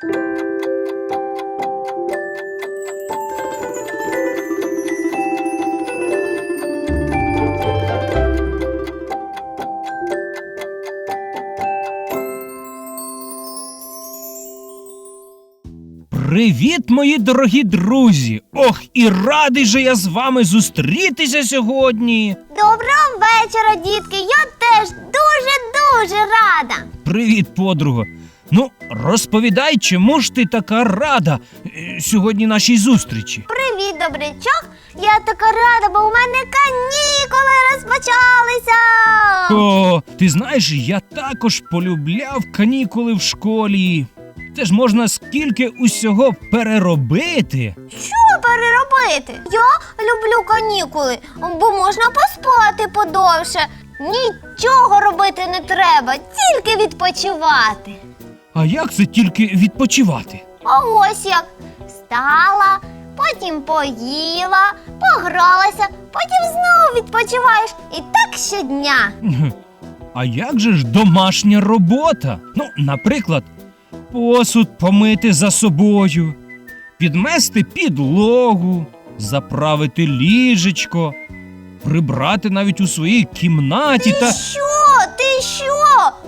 Привіт, мої дорогі друзі! Ох, і радий же я з вами зустрітися сьогодні. Доброго вечора, дітки! Я теж дуже-дуже рада. Привіт, подруга. Ну, розповідай, чому ж ти така рада е, сьогодні нашій зустрічі? Привіт, добрячок! Я така рада, бо у мене канікули розпочалися. О, ти знаєш, я також полюбляв канікули в школі. Це ж можна скільки усього переробити. Що переробити? Я люблю канікули, бо можна поспати подовше. Нічого робити не треба, тільки відпочивати. А як це тільки відпочивати? А ось як стала, потім поїла, погралася, потім знову відпочиваєш. І так щодня. А як же ж домашня робота? Ну, наприклад, посуд помити за собою, підмести підлогу, заправити ліжечко, прибрати навіть у своїй кімнаті Ти та що?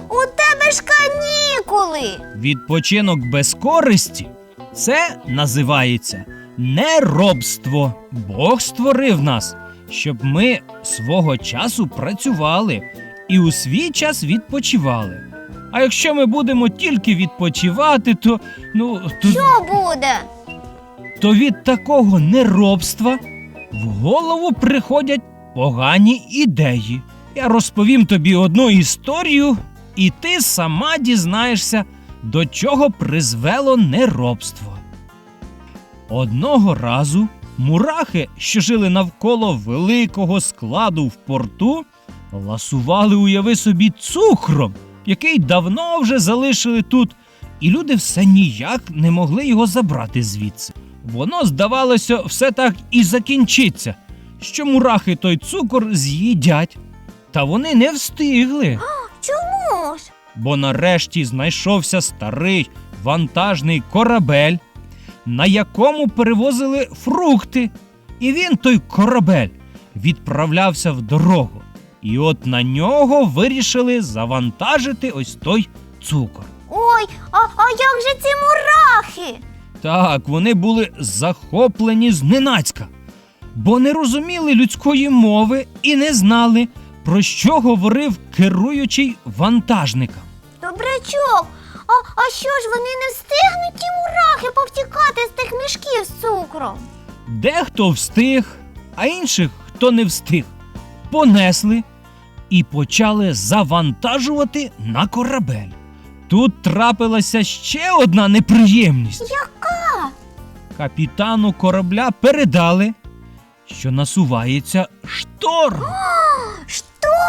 У тебе ж канікули. відпочинок без користі. Це називається неробство. Бог створив нас, щоб ми свого часу працювали і у свій час відпочивали. А якщо ми будемо тільки відпочивати, то ну то, Що буде? то від такого неробства в голову приходять погані ідеї. Я розповім тобі одну історію, і ти сама дізнаєшся, до чого призвело неробство. Одного разу мурахи, що жили навколо великого складу в порту, ласували, уяви собі, цукром, який давно вже залишили тут, і люди все ніяк не могли його забрати звідси. Воно, здавалося, все так і закінчиться, що мурахи той цукор з'їдять. Та вони не встигли, Чому ж? Бо нарешті знайшовся старий вантажний корабель, на якому перевозили фрукти. І він, той корабель, відправлявся в дорогу. І от на нього вирішили завантажити ось той цукор. Ой, а, а як же ці мурахи? Так, вони були захоплені зненацька, бо не розуміли людської мови і не знали, про що говорив керуючий вантажником. Добрячок, а, а що ж вони не встигнуть ті мурахи повтікати з тих мішків з цукром? Дехто встиг, а інших, хто не встиг, понесли і почали завантажувати на корабель. Тут трапилася ще одна неприємність. Яка? Капітану корабля передали, що насувається шторм.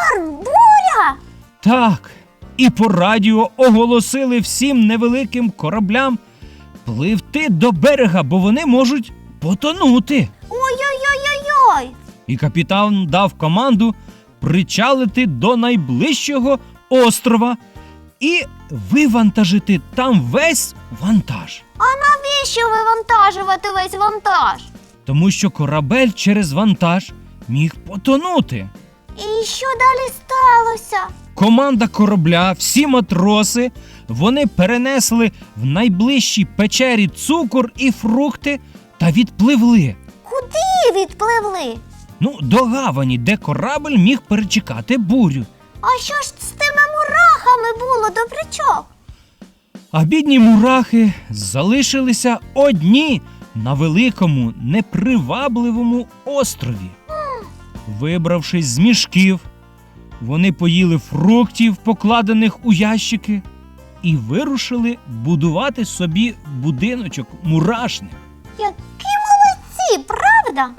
Шторм, буря! Так, і по радіо оголосили всім невеликим кораблям пливти до берега, бо вони можуть потонути. Ой-ой-ой-ой-ой! І капітан дав команду причалити до найближчого острова і вивантажити там весь вантаж. А навіщо вивантажувати весь вантаж? Тому що корабель через вантаж міг потонути. І що далі сталося? Команда корабля, всі матроси, вони перенесли в найближчій печері цукор і фрукти та відпливли. Куди відпливли? Ну, до гавані, де корабль міг перечекати бурю. А що ж з тими мурахами було, добрячок? А бідні мурахи залишилися одні на великому, непривабливому острові. Вибравшись з мішків, вони поїли фруктів, покладених у ящики, і вирушили будувати собі будиночок мурашник. Які молодці, правда?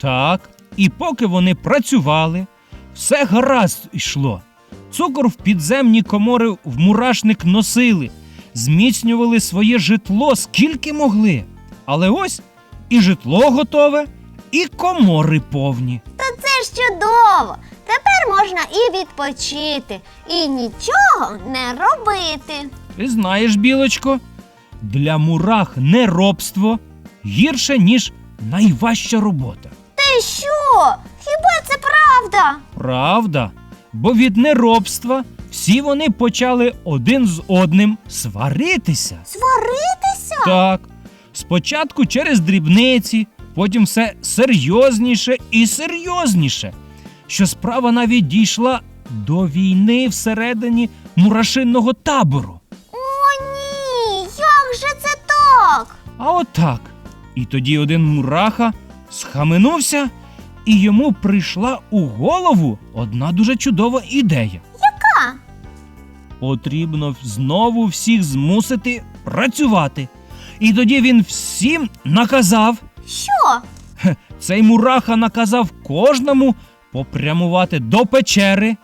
Так, і поки вони працювали, все гаразд йшло. Цукор в підземні комори в мурашник носили, зміцнювали своє житло скільки могли. Але ось і житло готове, і комори повні. Ж чудово. Тепер можна і відпочити, і нічого не робити. Ти знаєш, білочко, для мурах неробство гірше, ніж найважча робота. Ти що? Хіба це правда? Правда, бо від неробства всі вони почали один з одним сваритися. Сваритися? Так, спочатку через дрібниці, потім все серйозніше і серйозніше, що справа навіть дійшла до війни всередині мурашинного табору. О, ні, як же це так? А отак. І тоді один мураха схаменувся, і йому прийшла у голову одна дуже чудова ідея. Яка? Потрібно знову всіх змусити працювати. І тоді він всім наказав. Що? Цей мураха наказав кожному попрямувати до печери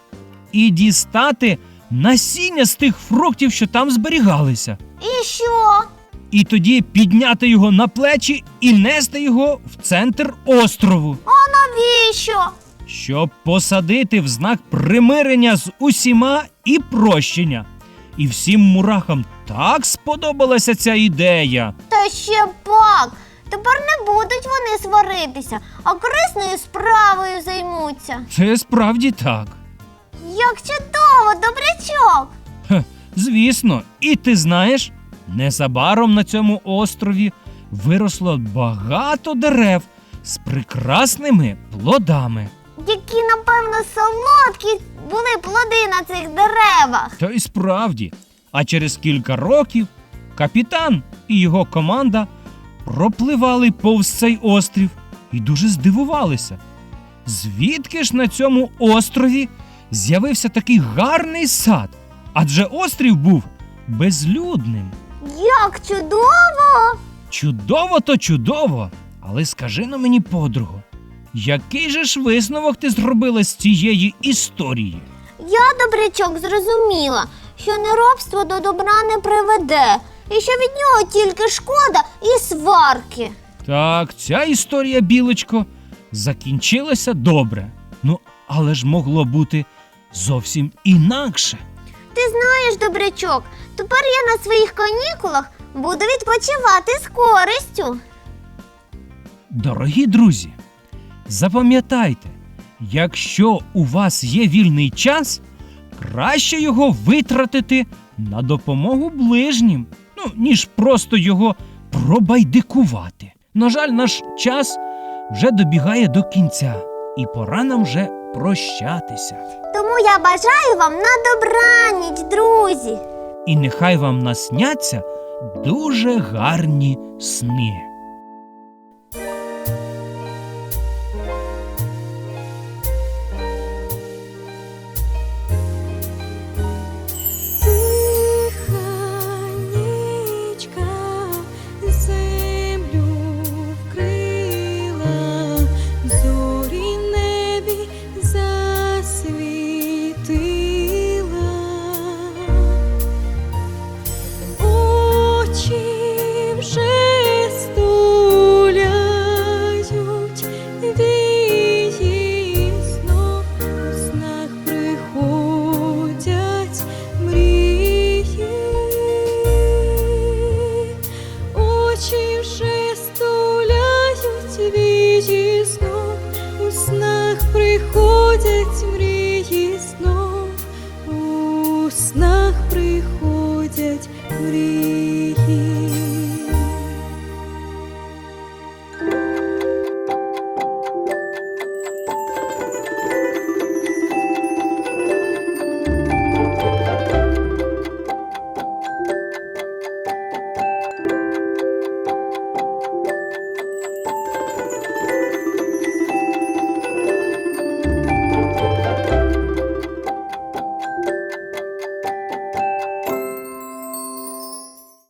і дістати насіння з тих фруктів, що там зберігалися. І що? І тоді підняти його на плечі і нести його в центр острову, А навіщо? щоб посадити в знак примирення з усіма і прощення. І всім мурахам так сподобалася ця ідея. Та ще пак. Тепер не будуть вони сваритися, а корисною справою займуться. Це справді так. Як чудово, добрячок! Хе, звісно, і ти знаєш, незабаром на цьому острові виросло багато дерев з прекрасними плодами. Які, напевно, солодкі були плоди на цих деревах. Та й справді. А через кілька років капітан і його команда пропливали повз цей острів і дуже здивувалися. Звідки ж на цьому острові з'явився такий гарний сад? Адже острів був безлюдним. Як чудово! Чудово то чудово. Але скажи на мені, подруго, який же ж висновок ти зробила з цієї історії? Я, добрячок, зрозуміла, що неробство до добра не приведе, і що від нього тільки шкода і сварки. Так, ця історія, білочко, закінчилася добре. Ну, але ж могло бути зовсім інакше. Ти знаєш, добрячок, тепер я на своїх канікулах буду відпочивати з користю. Дорогі друзі, запам'ятайте, якщо у вас є вільний час, краще його витратити на допомогу ближнім, ну, ніж просто його пробайдикувати. На жаль, наш час вже добігає до кінця, і пора нам вже прощатися. Тому я бажаю вам на добраніч, друзі. І нехай вам насняться дуже гарні сни.